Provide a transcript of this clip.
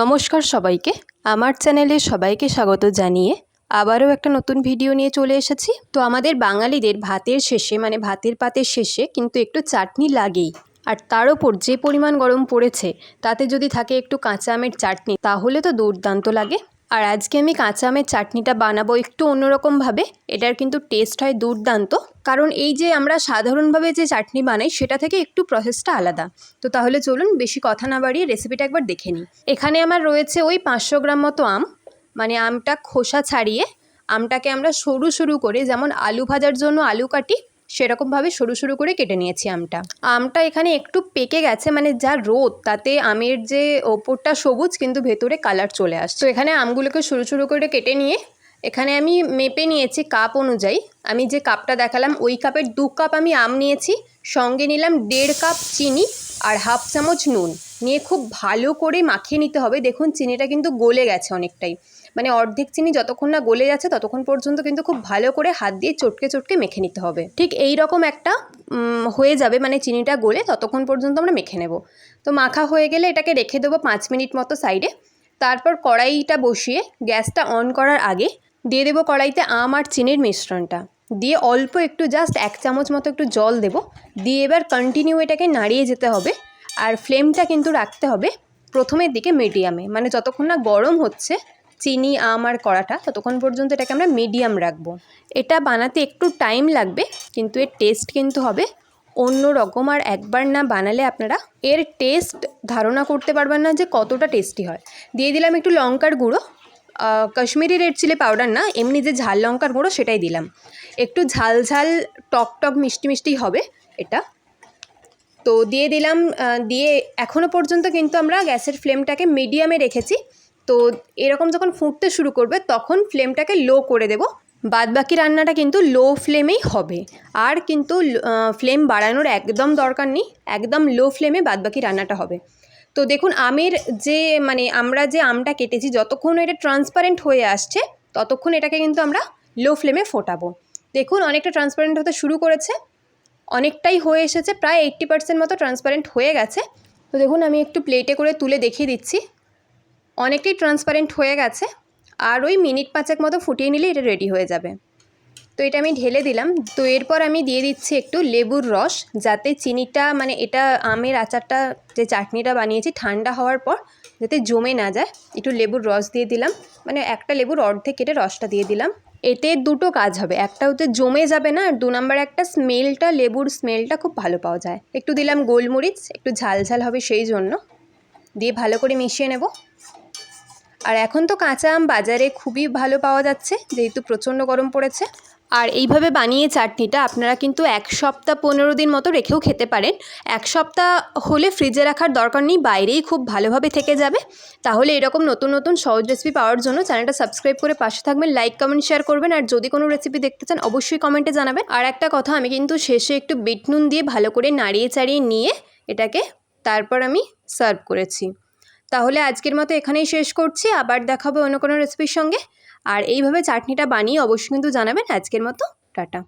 নমস্কার সবাইকে। আমার চ্যানেলে সবাইকে স্বাগত জানিয়ে আবারও একটা নতুন ভিডিও নিয়ে চলে এসেছি। তো আমাদের বাঙালিদের ভাতের শেষে মানে ভাতের পাতের শেষে কিন্তু একটু চাটনি লাগেই। আর তার ওপর যে পরিমাণ গরম পড়েছে, তাতে যদি থাকে একটু কাঁচা আমের চাটনি, তাহলে তো দুর্দান্ত লাগে। আর আজকে আমি কাঁচা আমের চাটনিটা বানাবো একটু অন্যরকমভাবে, এটার কিন্তু টেস্ট হয় দুর্দান্ত। কারণ এই যে আমরা সাধারণভাবে যে চাটনি বানাই, সেটা থেকে একটু প্রসেসটা আলাদা। তো তাহলে চলুন বেশি কথা না বাড়িয়ে রেসিপিটা একবার দেখে নিই। এখানে আমার রয়েছে ওই পাঁচশো গ্রাম মতো আম মানে আমটা খোসা ছাড়িয়ে আমটাকে আমরা সরু সরু করে, যেমন আলু ভাজার জন্য আলু কাটি সেরকমভাবে সরু সরু করে কেটে নিয়েছি আমটা। আমটা এখানে একটু পেকে গেছে মানে যা রোদ, তাতে আমের যে ওপরটা সবুজ, কিন্তু ভেতরে কালার চলে আসছে। তো এখানে আমগুলোকে সরু সরু করে কেটে নিয়ে এখানে আমি মেপে নিয়েছি কাপ অনুযায়ী। আমি যে কাপটা দেখালাম, ওই কাপের দু কাপ আমি আম নিয়েছি, সঙ্গে নিলাম দেড় কাপ চিনি আর হাফ চামচ নুন। নিয়ে খুব ভালো করে মাখিয়ে নিতে হবে। দেখুন, চিনিটা কিন্তু গলে গেছে অনেকটাই। মানে অর্ধেক চিনি যতক্ষণ না গলে যাচ্ছে, ততক্ষণ পর্যন্ত কিন্তু খুব ভালো করে হাত দিয়ে চটকে চটকে মেখে নিতে হবে। ঠিক এই রকম একটা হয়ে যাবে মানে চিনিটা গলে ততক্ষণ পর্যন্ত আমরা মেখে নেব। তো মাখা হয়ে গেলে এটাকে রেখে দেবো পাঁচ মিনিট মতো সাইডে। তারপর কড়াইটা বসিয়ে গ্যাসটা অন করার আগে দিয়ে দেবো কড়াইতে আম আর চিনির মিশ্রণটা। দিয়ে অল্প একটু জাস্ট এক চামচ মতো একটু জল দেবো। দিয়ে এবার কন্টিনিউ এটাকে নাড়িয়ে যেতে হবে। আর ফ্লেমটা কিন্তু রাখতে হবে প্রথমের দিকে মিডিয়ামে। মানে যতক্ষণ না গরম হচ্ছে, চিনি, আম আর কড়াটা, ততক্ষণ পর্যন্ত এটাকে আমরা মিডিয়াম রাখব। এটা বানাতে একটু টাইম লাগবে, কিন্তু এর টেস্ট কিন্তু হবে অন্য রকম। আর একবার না বানালে আপনারা এর টেস্ট ধারণা করতে পারবেন না যে কতটা টেস্টি হয়। দিয়ে দিলাম একটু লঙ্কার গুঁড়ো। কাশ্মীরি রেড চিলি পাউডার না, এমনি যে ঝাল লঙ্কার গুঁড়ো সেটাই দিলাম। একটু ঝাল ঝাল টক টক মিষ্টি মিষ্টি হবে এটা। তো দিয়ে দিলাম দিয়ে এখনও পর্যন্ত কিন্তু আমরা গ্যাসের ফ্লেমটাকে মিডিয়ামে রেখেছি। তো এরকম যখন ফুটতে শুরু করবে তখন ফ্লেমটাকে লো করে দেব। বাদবাকি রান্নাটা কিন্তু লো ফ্লেমেই হবে। আর কিন্তু ফ্লেম বাড়ানোর একদম দরকার নেই, একদম লো ফ্লেমে বাদবাকি রান্নাটা হবে। তো দেখুন, আমের যে মানে আমরা যে আমটা কেটেছি, যতক্ষণ এটা ট্রান্সপারেন্ট হয়ে আসছে, ততক্ষণ এটাকে কিন্তু আমরা লো ফ্লেমে ফোটাবো। দেখুন, অনেকটা ট্রান্সপারেন্ট হতে শুরু করেছে। অনেকটাই হয়ে এসেছে, প্রায় এইট্টি পার্সেন্ট মতো ট্রান্সপারেন্ট হয়ে গেছে। তো দেখুন, আমি একটু প্লেটে করে তুলে দেখিয়ে দিচ্ছি। অনেকটাই ট্রান্সপারেন্ট হয়ে গেছে, আর ওই মিনিট পাঁচেক মতো ফুটিয়ে নিলে এটা রেডি হয়ে যাবে। তো এটা আমি ঢেলে দিলাম। তো এরপর আমি দিয়ে দিচ্ছি একটু লেবুর রস, যাতে চিনিটা মানে এটা আমের আচারটা, যে চাটনিটা বানিয়েছি ঠান্ডা হওয়ার পর, যাতে জমে না যায়। একটু লেবুর রস দিয়ে দিলাম। মানে একটা লেবুর অর্ধেক কেটে রসটা দিয়ে দিলাম। এতে দুটো কাজ হবে। একটা হতে জমে যাবে না, আর দু নম্বর একটা স্মেলটা, লেবুর স্মেলটা খুব ভালো পাওয়া যায়। একটু দিলাম গোলমরিচ, একটু ঝাল ঝাল হবে সেই জন্য। দিয়ে ভালো করে মিশিয়ে নেব। আর এখন তো কাঁচা আম বাজারে খুবই ভালো পাওয়া যাচ্ছে, যেহেতু প্রচণ্ড গরম পড়েছে। আর এইভাবে বানিয়ে চাটনিটা আপনারা কিন্তু এক সপ্তাহ পনেরো দিন মতো রেখেও খেতে পারেন। এক সপ্তাহ হলে ফ্রিজে রাখার দরকার নেই, বাইরেই খুব ভালোভাবে থেকে যাবে। তাহলে এরকম নতুন নতুন সহজ রেসিপি পাওয়ার জন্য চ্যানেলটা সাবস্ক্রাইব করে পাশে থাকবেন লাইক কমেন্ট শেয়ার করবেন, আর যদি কোনো রেসিপি দেখতে চান অবশ্যই কমেন্টে জানাবেন। আর একটা কথা, আমি কিন্তু শেষে একটু বিট নুন দিয়ে ভালো করে নাড়িয়ে চাড়িয়ে নিয়ে এটাকে তারপর আমি সার্ভ করেছি। তাহলে আজকের মতো এখানেই শেষ করছি। আবার দেখাবো অন্য কোনো রেসিপির সঙ্গে। আর এইভাবে চাটনিটা বানিয়ে অবশ্যই কিন্তু জানাবেন। আজকের মতো, টাটা।